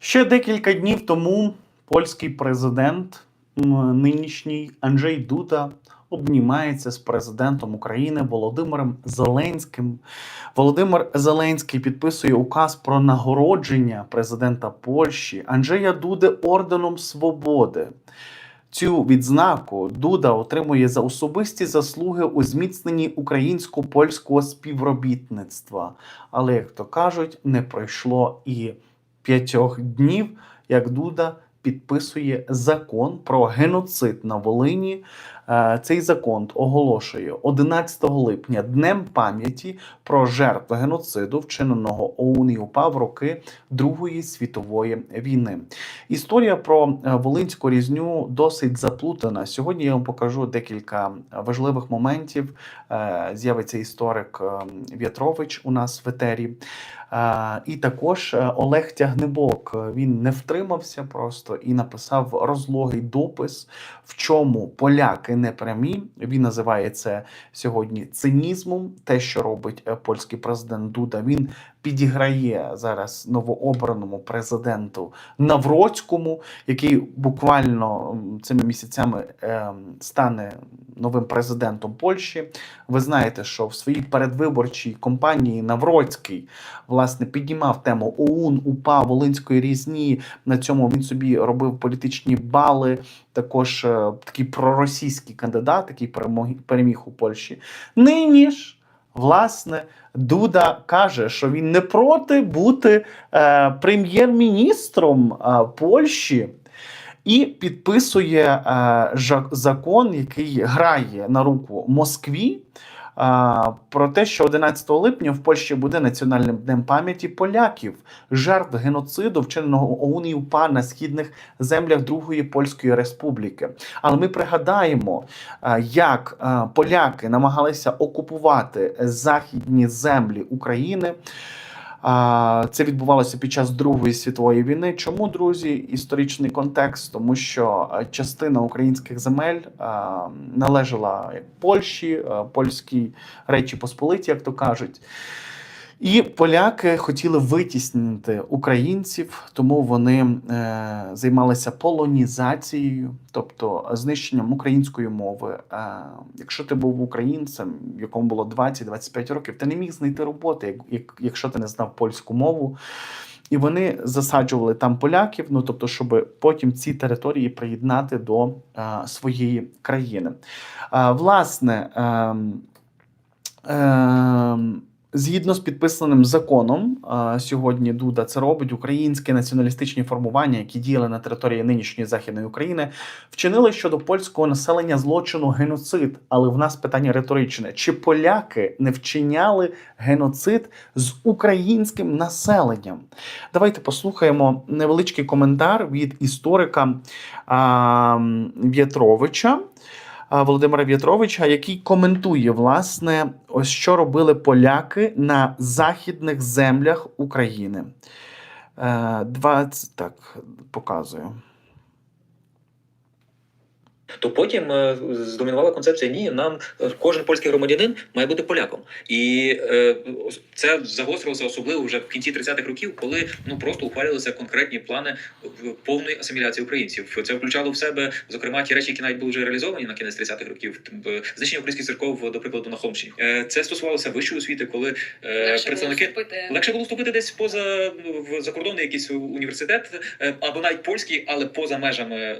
Ще декілька днів тому польський президент, нинішній Анджей Дуда, обнімається з президентом України Володимиром Зеленським. Володимир Зеленський підписує указ про нагородження президента Польщі Анджея Дуди орденом свободи. Цю відзнаку Дуда отримує за особисті заслуги у зміцненні українсько-польського співробітництва. Але, як то кажуть, не пройшло і п'ятьох днів, як Дуда підписує закон про геноцид на Волині. Е, Цей закон оголошує 11 липня днем пам'яті про жертв геноциду, вчиненого ОУН і УПА в роки Другої світової війни. Історія про е, волинську різню досить заплутана. Сьогодні я вам покажу декілька важливих моментів. Е, З'явиться історик В'ятрович у нас в етері. І також Олег Тягнебок. Він не втримався просто і написав розлогий допис, в чому поляки не. Він називає це сьогодні цинізмом. Те, що робить е, польський президент Дуда, він підіграє зараз новообраному президенту Навроцькому, який буквально цими місяцями е, стане новим президентом Польщі. Ви знаєте, що в своїй передвиборчій кампанії Навроцький власне піднімав тему ОУН, УПА, Волинської різні. На цьому він собі робив політичні бали. Також е, такий проросійський кандидат, який перемог, переміг у Польщі. Нині ж, власне, Дуда каже, що він не проти бути е, прем'єр-міністром е, Польщі. І підписує е, закон, який грає на руку Москві, про те, що 11 липня в Польщі буде національним днем пам'яті поляків, жертв геноциду, вчиненого ОУН і на східних землях Другої Польської Республіки. Але ми пригадаємо, як поляки намагалися окупувати західні землі України. А, Це відбувалося під час Другої світової війни. Чому, друзі, історичний контекст? Тому що е, частина українських земель а, належала Польщі, е, польській Речі Посполиті, як то кажуть. І поляки хотіли витіснити українців, тому вони е, займалися полонізацією, тобто знищенням української мови. Е, якщо ти був українцем, якому було 20-25 років, ти не міг знайти роботи, як, як, якщо ти не знав польську мову. І вони засаджували там поляків, ну тобто, щоб потім ці території приєднати до е, своєї країни. Е, власне. Е, е, Згідно з підписаним законом, сьогодні Дуда це робить українські націоналістичні формування, які діяли на території нинішньої західної України, вчинили щодо польського населення злочину геноцид. Але в нас питання риторичне: чи поляки не вчиняли геноцид з українським населенням? Давайте послухаємо невеличкий коментар від історика а, В'ятровича. Володимира В'ятровича, який коментує власне, ось що робили поляки на західних землях України. Е, 20, так, показую. То потім е, здомінувала концепція: ні, нам е, кожен польський громадянин має бути поляком, і е, це загострилося особливо вже в кінці 30-х років, коли ну просто ухвалювалися конкретні плани повної асиміляції українців. Це включало в себе зокрема ті речі, які навіть були вже реалізовані на кінець 30-х років. Знищення українських церков, до прикладу, на Холмщині. Е, Це стосувалося вищої освіти, коли Легше представники вступити. Легше було вступити десь поза в закордонний якийсь університет або навіть польський, але поза межами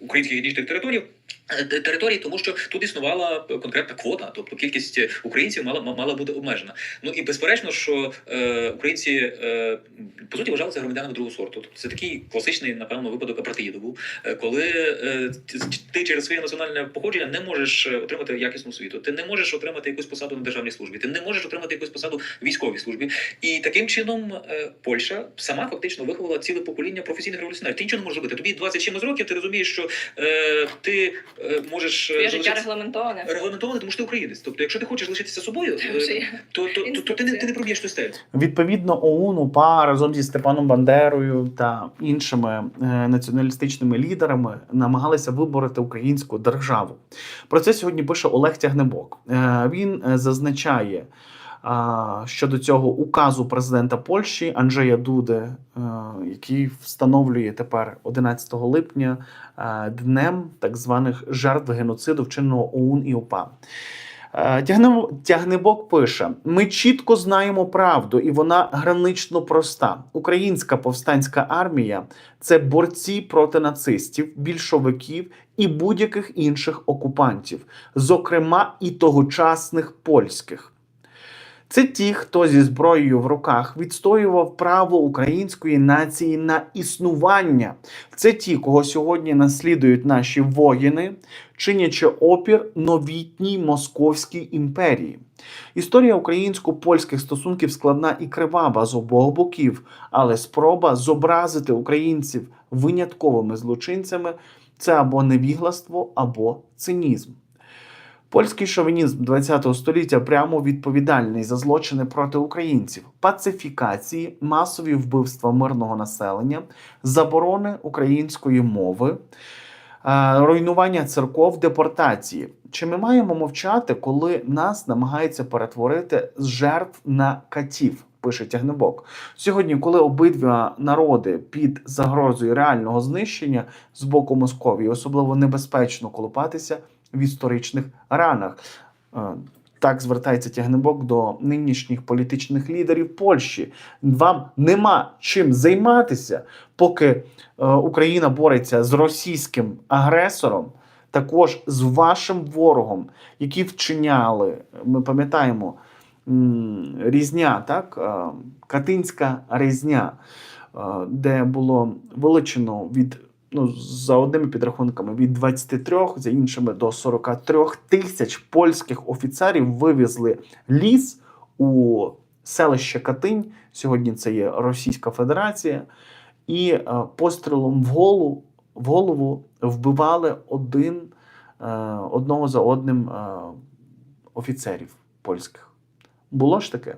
українських етнічних territorio. Е, Території, тому що тут існувала конкретна квота, тобто кількість українців мала мала бути обмежена. Ну і безперечно, що е, українці е, по суті вважалися громадянами другого сорту. Тобто це такий класичний, напевно, випадок апартеїду був, е, коли е, ти через своє національне походження не можеш е, отримати якісну освіту. Ти не можеш отримати якусь посаду на державній службі, ти не можеш отримати якусь посаду в військовій службі. І таким чином е, Польща сама фактично виховала ціле покоління професійних революціонерів. Ти нічого не можеш робити. Тобі 20 чимось років, ти розумієш, що е, ти можеш е, Твоє життя регламентоване. регламентоване, тому що ти українець. Тобто, якщо ти хочеш лишитися собою, е, то, то, то, то ти, не, ти не проб'єш ту стелю. Відповідно, ОУН, УПА разом зі Степаном Бандерою та іншими е, націоналістичними лідерами намагалися вибороти українську державу. Про це сьогодні пише Олег Тягнебок. Е, він е, зазначає. Щодо цього указу президента Польщі Анджея Дуди, е, який встановлює тепер 11 липня е, днем так званих жертв геноциду, вчиненого ОУН і ОПА. Е, Тягнебок пише: ми чітко знаємо правду, і вона гранично проста. Українська повстанська армія це борці проти нацистів, більшовиків і будь-яких інших окупантів, зокрема і тогочасних польських. Це ті, хто зі зброєю в руках відстоював право української нації на існування. Це ті, кого сьогодні наслідують наші воїни, чинячи опір новітній московській імперії. Історія українсько-польських стосунків складна і кривава з обох боків, але спроба зобразити українців винятковими злочинцями це або невігластво, або цинізм. Польський шовінізм ХХ століття прямо відповідальний за злочини проти українців, пацифікації, масові вбивства мирного населення, заборони української мови, е, руйнування церков, депортації. Чи ми маємо мовчати, коли нас намагаються перетворити з жертв на катів? Пише Тягнебок. Сьогодні, коли обидва народи під загрозою реального знищення з боку Московії, особливо небезпечно колупатися в історичних ранах. Е, Так звертається Тягнебок до нинішніх політичних лідерів Польщі. Вам нема чим займатися, поки е, Україна бореться з російським агресором, також з вашим ворогом, які вчиняли, ми пам'ятаємо, різня, так? е, Катинська різня, де було вилучено від ну, за одними підрахунками від 23, за іншими до 43 тисяч польських офіцерів вивезли ліс у селище Катинь. Сьогодні це є Російська Федерація, і е, пострілом в голову, в голову вбивали один, е, одного за одним е, офіцерів польських. Було ж таке.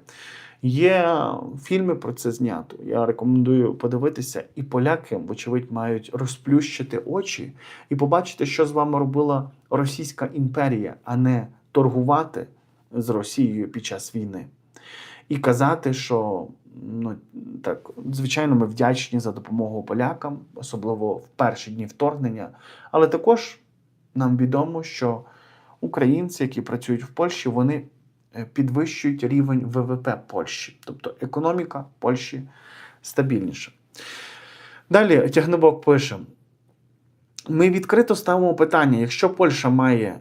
Є фільми про це знято. Я рекомендую подивитися, і поляки, вочевидь, мають розплющити очі і побачити, що з вами робила Російська імперія, а не торгувати з Росією під час війни. І казати, що ну так, звичайно, ми вдячні за допомогу полякам, особливо в перші дні вторгнення. Але також нам відомо, що українці, які працюють в Польщі, вони підвищують рівень ВВП Польщі, тобто економіка Польщі стабільніша. Далі Тягнебок пише: ми відкрито ставимо питання: якщо Польща має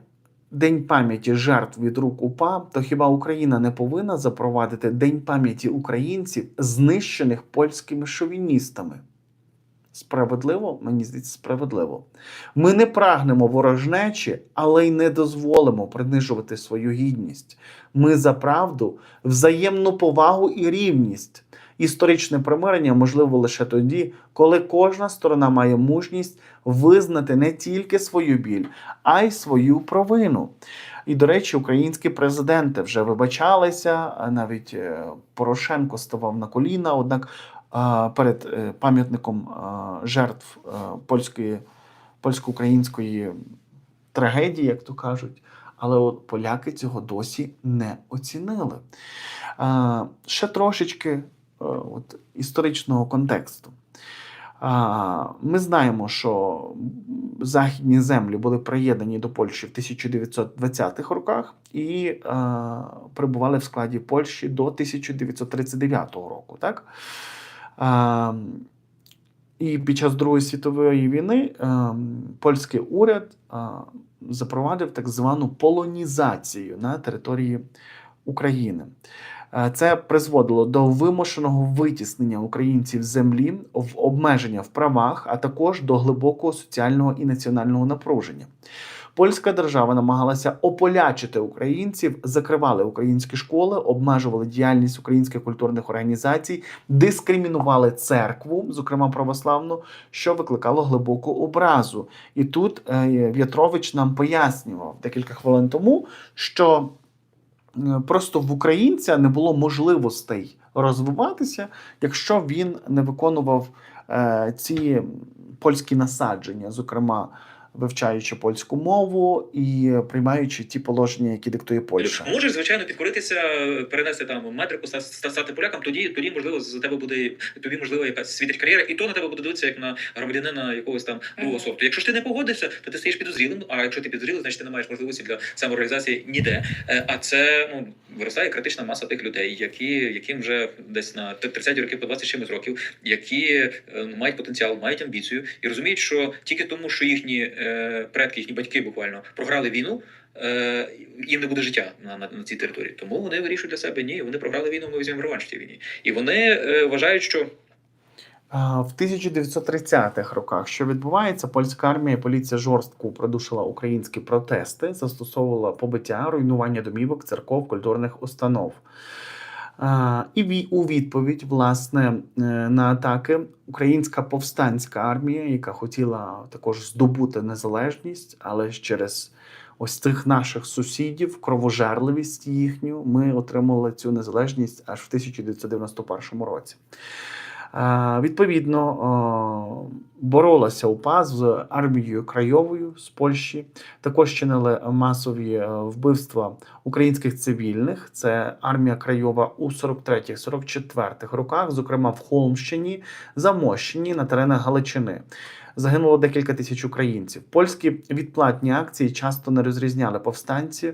День пам'яті жертв від рук УПА, то хіба Україна не повинна запровадити День пам'яті українців, знищених польськими шовіністами? Справедливо, мені здається, справедливо. Ми не прагнемо ворожнечі, але й не дозволимо принижувати свою гідність. Ми за правду, взаємну повагу і рівність. Історичне примирення можливо лише тоді, коли кожна сторона має мужність визнати не тільки свою біль, а й свою провину. І, до речі, українські президенти вже вибачалися, навіть е, Порошенко ставав на коліна, однак перед е, пам'ятником жертв е, польської, польсько-української трагедії, як то кажуть. Але от поляки цього досі не оцінили. А, ще трошечки е, от, історичного контексту. Ми знаємо, що західні землі були приєднані до Польщі в 1920-х роках і а, перебували в складі Польщі до 1939 року. Так? І під час Другої світової війни а, польський уряд а, запровадив так звану полонізацію на території України. Е, Це призводило до вимушеного витіснення українців з землі в обмеження в правах, а також до глибокого соціального і національного напруження. Польська держава намагалася ополячити українців, закривали українські школи, обмежували діяльність українських культурних організацій, дискримінували церкву, зокрема православну, що викликало глибоку образу. І тут е, В'ятрович нам пояснював декілька хвилин тому, що е, просто в українця не було можливостей розвиватися, якщо він не виконував е, ці польські насадження, зокрема вивчаючи польську мову і приймаючи ті положення, які диктує Польща. Можеш, звичайно, підкоритися, перенести там метрику, ста- ста- стати поляком. Тоді, тоді можливо, за тебе буде тобі можливо якась світить кар'єра, і то на тебе буде дивитися як на громадянина якогось там другого Мгм. сорту. Якщо ж ти не погодишся, то ти стаєш підозрілим. А якщо ти підозрілий, значить ти не маєш можливості для самореалізації ніде. Е, А це ну виростає критична маса тих людей, які яким вже десь на 30 років по 20 чимось років, які е, мають потенціал, мають амбіцію і розуміють, що тільки тому, що їхні е, предки, їхні батьки буквально програли війну. е, Їм не буде життя на, на, на цій території, тому вони вирішують для себе ні, вони програли війну. Ми візьмемо реванш в цій війні, і вони е, вважають, що В 1930-х роках, що відбувається, польська армія і поліція жорстко придушила українські протести, застосовувала побиття, руйнування домівок, церков, культурних установ. І у відповідь, власне, е, на атаки українська повстанська армія, яка хотіла також здобути незалежність, але через ось цих наших сусідів, кровожерливість їхню, ми отримали цю незалежність аж в 1991 році. Відповідно, боролася УПА з армією Крайовою з Польщі. Також чинили масові е, вбивства українських цивільних. Це армія Крайова у 43-44 роках, зокрема в Холмщині, Замощині на теренах Галичини. Загинуло декілька тисяч українців. Польські відплатні акції часто не розрізняли повстанців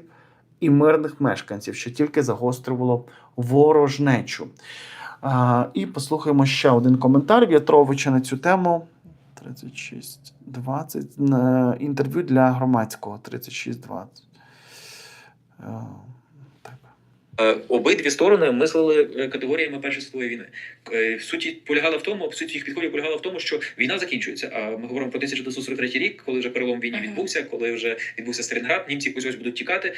і мирних мешканців, що тільки загострювало ворожнечу. І послухаємо ще один коментар В'ятровича на цю тему. 36.20. На Інтерв'ю для громадського 36.20. Е, Обидві сторони мислили е, категоріями Першої світової війни. Е, Суть полягала в тому, суть їх підходів полягала в тому, що війна закінчується. А ми говоримо про 1943 рік, коли вже перелом в війні відбувся, коли вже відбувся Сталінград, німці ось будуть тікати.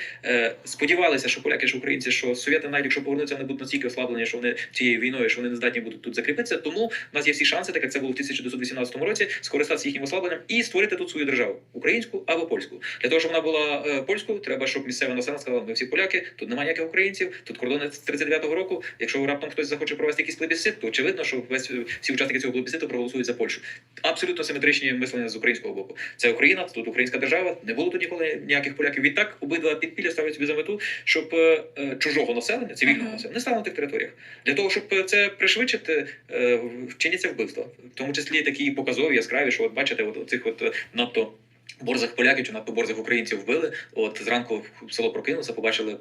Сподівалися, що поляки, що українці, що совєти, навіть якщо повернуться, вони будуть настільки ослаблені, що вони цією війною, що вони не здатні будуть тут закріпитися. Тому в нас є всі шанси, так як це було в 1918 році, скористатися їхнім ослабленням і створити тут свою державу українську або польську. Для того, щоб вона була польською, треба, щоб місцеве населення сказало, ми всі поляки, тут немає ніяких українців, тут кордони з 39-го року. Якщо раптом хтось захоче провести якийсь плебісцит, то очевидно, що весь всі учасники цього плебісциту проголосують за Польщу. Абсолютно симетричні мислення з українського боку. Це Україна, тут українська держава. Не було тут ніколи ніяких поляків. Відтак обидва підпілля ставлять собі за мету, щоб е, е, чужого населення, цивільного Мгм. населення, не стало на тих територіях. Для того, щоб е, це пришвидшити, е, вчиняться вбивства, в тому числі такі показові, яскраві, що от бачите, от цих от е, надто. Борзих поляків чи надто борзих українців вбили. От зранку в село прокинулося, побачили е,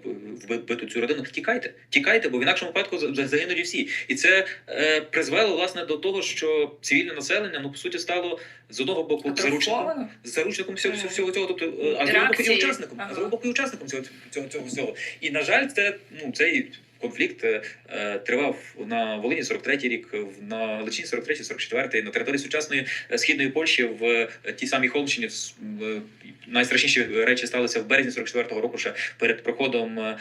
вбиту цю родину. Тікайте, тікайте, бо в інакшому випадку за- за- загинуть і всі. І це е, призвело власне до того, що цивільне населення ну по суті стало з одного боку заручником, заручником всього, Мгм. всього цього, тобто е, а з другого боку і учасником, а з другого боку і учасником цього цього, цього всього. І на жаль, це ну цей. Конфлікт е, тривав на Волині 43-й рік, на Личині 43-й, 44-й, на території сучасної е, східної Польщі в е, тій самій Холмщині. Найстрашніші речі сталися в березні 44-го року, ще перед проходом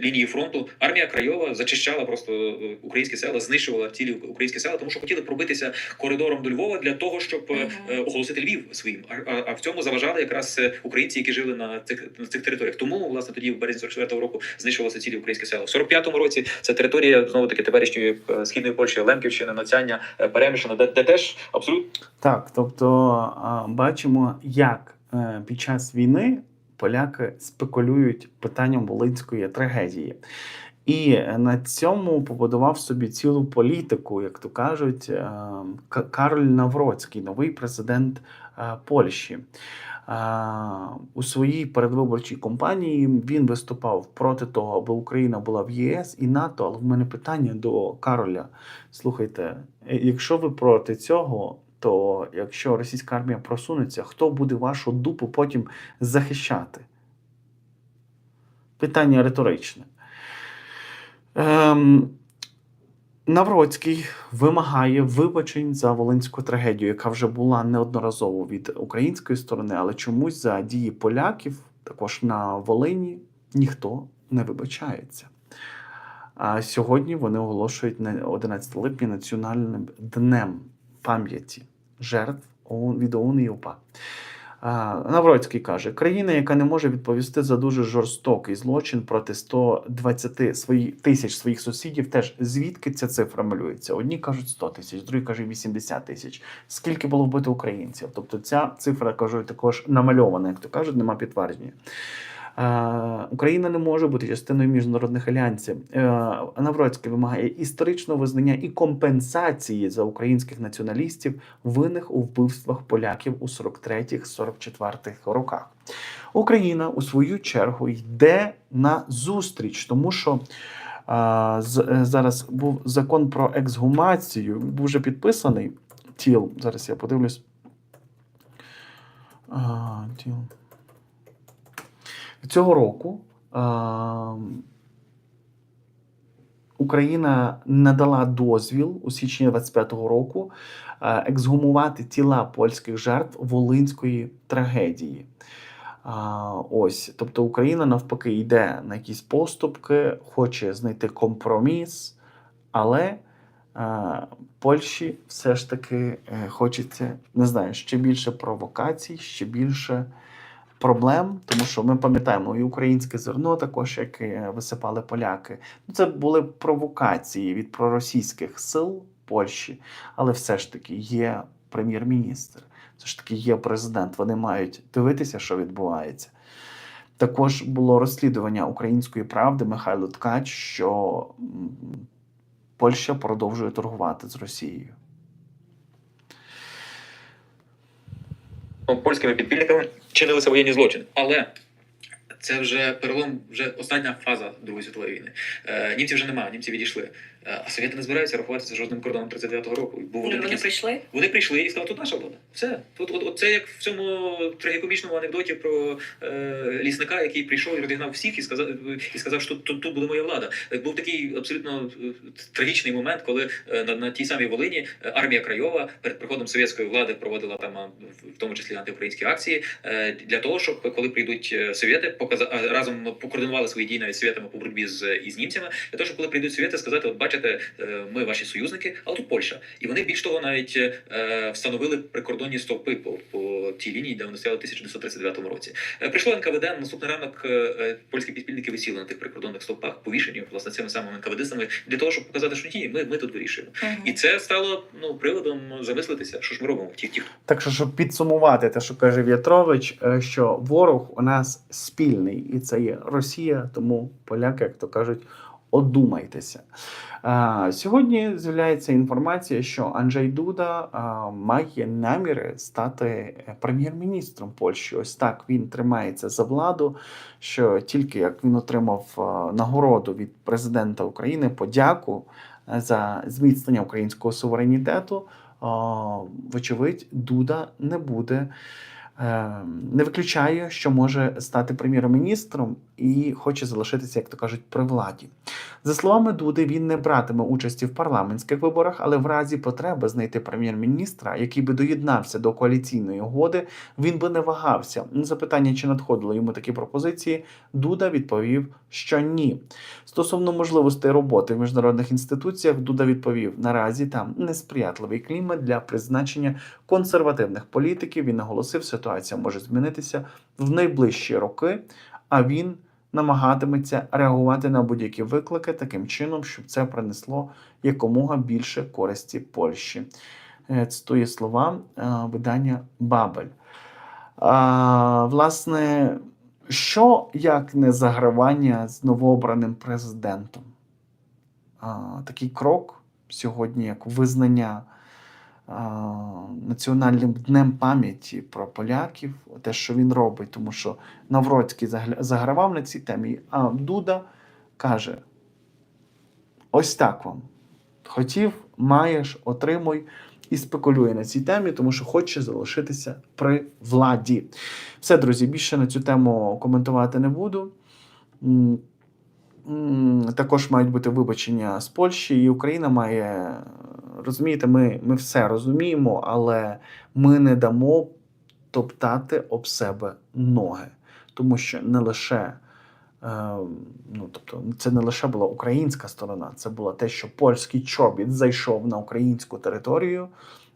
лінії фронту. Армія Крайова зачищала просто українські села, знищувала цілі українські села, тому що хотіли пробитися коридором до Львова для того, щоб е, оголосити Львів своїм. А, в цьому заважали якраз українці, які жили на цих на цих територіях. Тому власне тоді в березні 44-го року знищувалися цілі українські села. В 45-му році це територія знову таки теперішньої е, східної Польщі, Лемківщини, Нацяння, е, Перемишина, де, де теж абсолютно Так, тобто бачимо, як е, під час війни поляки спекулюють питанням волинської трагедії. І на цьому побудував собі цілу політику, як то кажуть, Кароль Навроцький, новий президент Польщі. У своїй передвиборчій кампанії він виступав проти того, аби Україна була в ЄС і НАТО. Але в мене питання до Кароля. Слухайте, е, якщо ви проти цього, то якщо російська армія просунеться, хто буде вашу дупу потім захищати? Питання риторичне. Ем, Навроцький вимагає вибачень за волинську трагедію, яка вже була неодноразово від української сторони, але чомусь за дії поляків, також на Волині, ніхто не вибачається. А сьогодні вони оголошують на 11 липня національним днем пам'яті жертв від ОУН і УПА. Навроцький каже: країна, яка не може відповісти за дуже жорстокий злочин проти 120 свої, тисяч своїх сусідів, теж звідки ця цифра малюється? Одні кажуть 100 тисяч, другі кажуть 80 тисяч. Скільки було вбито українців? Тобто ця цифра кажуть, також намальована, як то кажуть, нема підтвердження. Україна не може бути частиною міжнародних альянсів. Е, Навроцький вимагає історичного визнання і компенсації за українських націоналістів, винних у вбивствах поляків у 43-44 роках. Україна у свою чергу йде на зустріч, тому що. е, Зараз був закон про ексгумацію, був вже підписаний тіл. Зараз я подивлюсь. Тіл. Цього року а, Україна надала дозвіл у січні 25-го року ексгумувати тіла польських жертв Волинської трагедії. А, ось, тобто Україна навпаки йде на якісь поступки, хоче знайти компроміс, але а, Польщі все ж таки е, хочеться, не знаю, ще більше провокацій, ще більше проблем, тому що ми пам'ятаємо і українське зерно, також яке висипали поляки. Ну, це були провокації від проросійських сил Польщі, але все ж таки є прем'єр-міністр, все ж таки є президент. Вони мають дивитися, що відбувається. Також було розслідування української правди Михайло Ткач, що Польща продовжує торгувати з Росією. Польськими підпільниками чинилися воєнні злочини. Але це вже перелом, вже остання фаза Другої світової війни. Е, німців вже немає, німці відійшли. Е, а совєти не збираються рахуватися жодним кордоном 39-го року. Був Ну, вони такий прийшли. Вони прийшли і сказали, тут наша влада. Все. Тут, от, от це як в цьому трагікомічному анекдоті про е, лісника, який прийшов і розігнав всіх і сказав, і сказав, що тут, тут, буде моя влада. Е, Був такий абсолютно е, трагічний момент, коли е, на, на тій самій Волині армія Крайова перед приходом совєтської влади проводила там в тому числі антиукраїнські акції е, для того, щоб коли прийдуть совєти, показа, а, разом покоординували свої дії навіть з совєтами по боротьбі з із німцями, для того, щоб коли прийдуть совєти, сказати, от бачите, е, ми ваші союзники, але тут Польща. І вони більш того навіть е, встановили прикордонні стовпи по, по тій лінії, де вони стояли в 1939 році. Е, прийшло НКВД. на Наступний ранок е, е, польські підпільники висіли на тих прикордонних стовпах, повішені власне цими самими НКВДистами, для того, щоб показати, що ні, ми, ми тут вирішуємо. І це стало ну приводом замислитися, що ж ми робимо. Ті, ті, Так що, щоб підсумувати те, що каже В'ятрович, е, що ворог у нас спільний, і це є Росія, тому поляки, як то кажуть, одумайтеся. Сьогодні з'являється інформація, що Анджей Дуда має наміри стати е, прем'єр-міністром Польщі. Ось так він тримається за владу. Що тільки як він отримав а, нагороду від президента України, подяку е, за зміцнення українського суверенітету, вочевидь, Дуда не буде. Е, Не виключає, що може стати прем'єр-міністром і хоче залишитися, як то кажуть, при владі. За словами Дуди, він не братиме участі в парламентських виборах, але в разі потреби знайти прем'єр-міністра, який би доєднався до коаліційної угоди, він би не вагався. На запитання, чи надходили йому такі пропозиції, Дуда відповів, що ні. Стосовно можливостей роботи в міжнародних інституціях, Дуда відповів: наразі там несприятливий клімат для призначення консервативних політиків. Він наголосив, ситуація може змінитися в найближчі роки, а він намагатиметься реагувати на будь-які виклики таким чином, щоб це принесло якомога більше користі Польщі. Е, Цитує слова е, видання Бабель. А, власне, що як не загравання з новообраним президентом? А, такий крок сьогодні, як визнання національним днем пам'яті про поляків, те, що він робить, тому що Навроцький загравав на цій темі, а Дуда каже: ось так вам. Хотів, маєш, отримуй і спекулює на цій темі, тому що хоче залишитися при владі. Все, друзі, більше на цю тему коментувати не буду. Також мають бути вибачення з Польщі, і Україна має розумієте, ми, ми все розуміємо, але ми не дамо топтати об себе ноги, тому що не лише. е, Ну, тобто, це не лише була українська сторона, це було те, що польський чобіт зайшов на українську територію,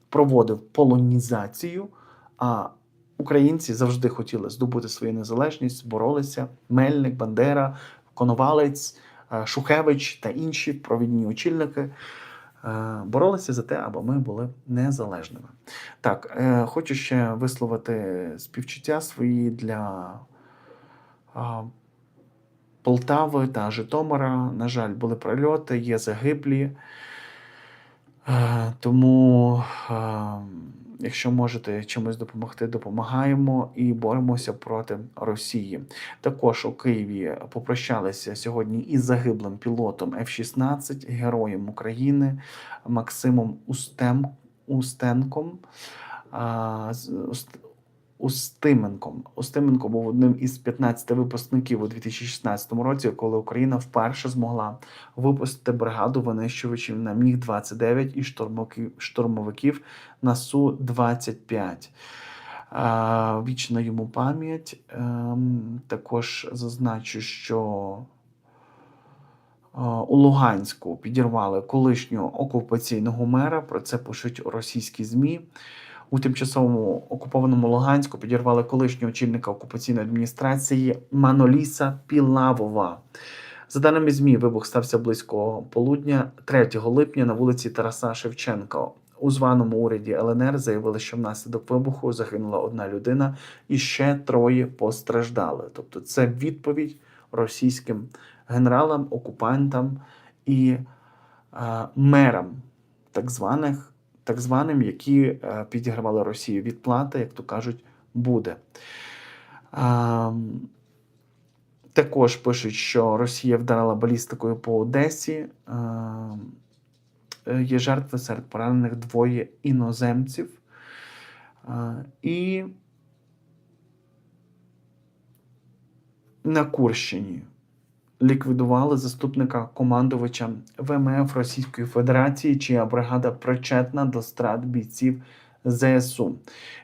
проводив полонізацію, а українці завжди хотіли здобути свою незалежність, боролися. Мельник, Бандера, Коновалець, е, Шухевич та інші провідні очільники боролися за те, аби ми були незалежними. Так, е, хочу ще висловити співчуття свої для Полтави та Житомира. На жаль, були прильоти, є загиблі. Е, Тому, е, якщо можете чимось допомогти, допомагаємо і боремося проти Росії. Також у Києві попрощалися сьогодні із загиблим пілотом F-16, героєм України Максимом Устем, Устенком. Уст- Устименком. Устименко був одним із 15 випускників у 2016 році, коли Україна вперше змогла випустити бригаду винищувачів на Міг-29 і штурмовиків, на Су-25. Вічна йому пам'ять. Ем, Також зазначу, що е, у Луганську підірвали колишнього окупаційного мера. Про це пишуть російські ЗМІ. У тимчасовому окупованому Луганську підірвали колишнього очільника окупаційної адміністрації Маноліса Пілавова. За даними ЗМІ, вибух стався близько полудня 3 липня на вулиці Тараса Шевченка. У званому уряді ЛНР заявили, що внаслідок вибуху загинула одна людина і ще троє постраждали. Тобто, це відповідь російським генералам, окупантам і е, мерам так званих, так званим, які е, підігравали Росію. Відплата, як то кажуть, буде. Також пишуть, що Росія вдарила балістикою по Одесі. Є жертви серед поранених двоє іноземців. І на Курщині ліквідували заступника командувача ВМФ Російської Федерації, чия бригада причетна до страт бійців ЗСУ.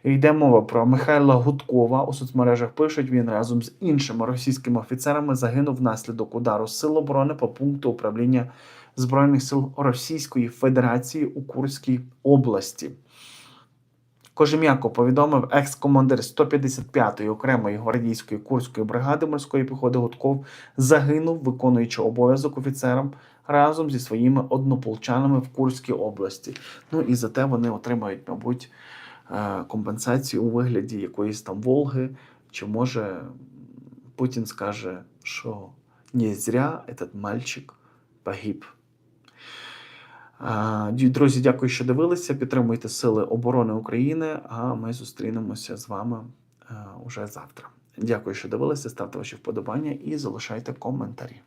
Йде мова про Михайла Гудкова. У соцмережах пишуть, він разом з іншими російськими офіцерами загинув внаслідок удару сил оборони по пункту управління Збройних сил Російської Федерації у Курській області. Кожем'яко повідомив екс-командир 155-ї окремої гвардійської курської бригади морської піхоти Гудков загинув, виконуючи обов'язок офіцером разом зі своїми однополчанами в Курській області. Ну і за те вони отримають, мабуть, е, компенсацію у вигляді якоїсь там Волги, чи може Путін скаже, що не зря этот мальчик погиб. Друзі, дякую, що дивилися. Підтримуйте Сили оборони України. А ми зустрінемося з вами е, уже завтра. Дякую, що дивилися. Ставте ваші вподобання і залишайте коментарі.